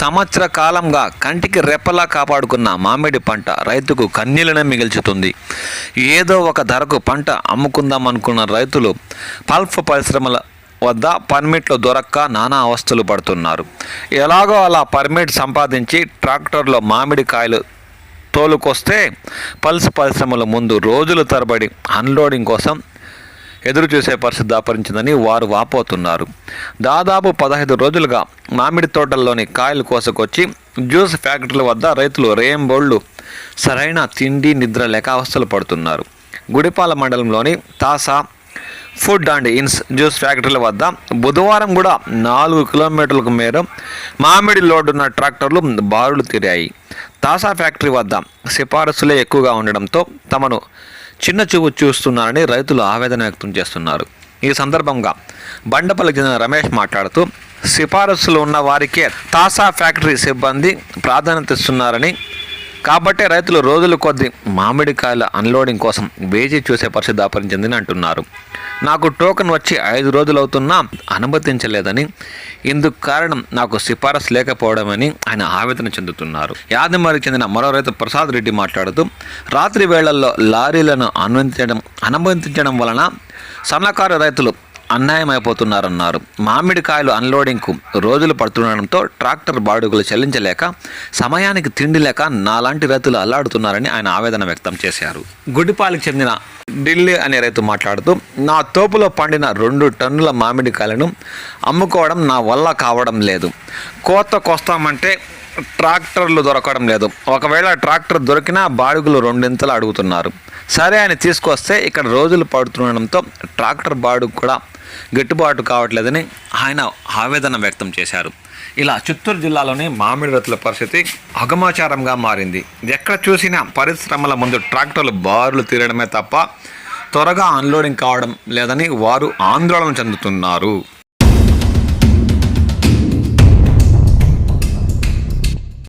సంవత్సర కాలంగా కంటికి రెప్పలా కాపాడుకున్న మామిడి పంట రైతుకు కన్నీళ్ళనే మిగిల్చుతుంది. ఏదో ఒక ధరకు పంట అమ్ముకుందాం అనుకున్న రైతులు పల్ప్ పరిశ్రమల వద్ద పర్మిట్లు దొరక్క నానా అవస్థలు పడుతున్నారు. ఎలాగో అలా పర్మిట్ సంపాదించి ట్రాక్టర్లో మామిడి కాయలు తోలుకొస్తే పల్స్ పరిశ్రమల ముందు రోజుల తరబడి అన్లోడింగ్ కోసం ఎదురు చూసే పరిస్థితి దాపరించిందని వారు వాపోతున్నారు. దాదాపు పదహైదు రోజులుగా మామిడి తోటల్లోని కాయలు కోసుకొచ్చి జ్యూస్ ఫ్యాక్టరీల వద్ద రైతులు రేంబోళ్ళు సరైన తిండి నిద్ర లేక అవస్థలు పడుతున్నారు. గుడిపాల మండలంలోని తాసా ఫుడ్ అండ్ ఇన్స్ జ్యూస్ ఫ్యాక్టరీల వద్ద బుధవారం కూడా నాలుగు కిలోమీటర్లకు మేర మామిడి లోడున్న ట్రాక్టర్లు బారులు తిరిగాయి తాసా ఫ్యాక్టరీ వద్ద సిఫారసులే ఎక్కువగా ఉండడంతో తమను చిన్న చూపు చూస్తున్నారని రైతులు ఆవేదన వ్యక్తం చేస్తున్నారు. ఈ సందర్భంగా బండపల్లికి చెందిన రమేష్ మాట్లాడుతూ సిఫారసులు ఉన్న వారికే తాసా ఫ్యాక్టరీ సిబ్బంది ప్రాధాన్యత ఇస్తున్నారని కాబట్టే రైతులు రోజుల కొద్దీ మామిడికాయల అన్లోడింగ్ కోసం వేచి చూసే పరిస్థితి దాపరించిందని అంటున్నారు. నాకు టోకెన్ వచ్చి ఐదు రోజులు అవుతున్నా అనుమతించలేదని ఇందుకు కారణం నాకు సిఫారసు లేకపోవడమని ఆయన ఆవేదన చెందుతున్నారు. యాదమరికి చెందిన మరో రైతు ప్రసాద్ రెడ్డి మాట్లాడుతూ రాత్రి వేళల్లో లారీలను అనుమతించడం అనుమతించడం వలన సన్నకారు రైతులు అన్యాయమైపోతున్నారన్నారు. మామిడికాయలు అన్లోడింగ్కు రోజులు పడుతుండడంతో ట్రాక్టర్ బాడుగులు చెల్లించలేక సమయానికి తిండి లేక నాలాంటి రైతులు అల్లాడుతున్నారని ఆయన ఆవేదన వ్యక్తం చేశారు. గుడిపాలకు చెందిన ఢిల్లీ అనే రైతు మాట్లాడుతూ నా తోపులో పండిన రెండు టన్నుల మామిడికాయలను అమ్ముకోవడం నా వల్ల కావడం లేదు. కోత కోస్తామంటే ట్రాక్టర్లు దొరకడం లేదు. ఒకవేళ ట్రాక్టర్ దొరికినా బాడుగులు రెండింతలు అడుగుతున్నారు. సరే అని తీసుకొస్తే ఇక్కడ రోజులు పడుతుండడంతో ట్రాక్టర్ బాడుగు కూడా గిట్టుబాటు కావట్లేదని ఆయన ఆవేదన వ్యక్తం చేశారు. ఇలా చిత్తూరు జిల్లాలోని మామిడి రైతుల పరిస్థితి అగమాచారంగా మారింది. ఎక్కడ చూసినా పరిశ్రమల ముందు ట్రాక్టర్లు బారులు తీరడమే తప్ప త్వరగా అన్లోడింగ్ కావడం లేదని వారు ఆందోళన చెందుతున్నారు.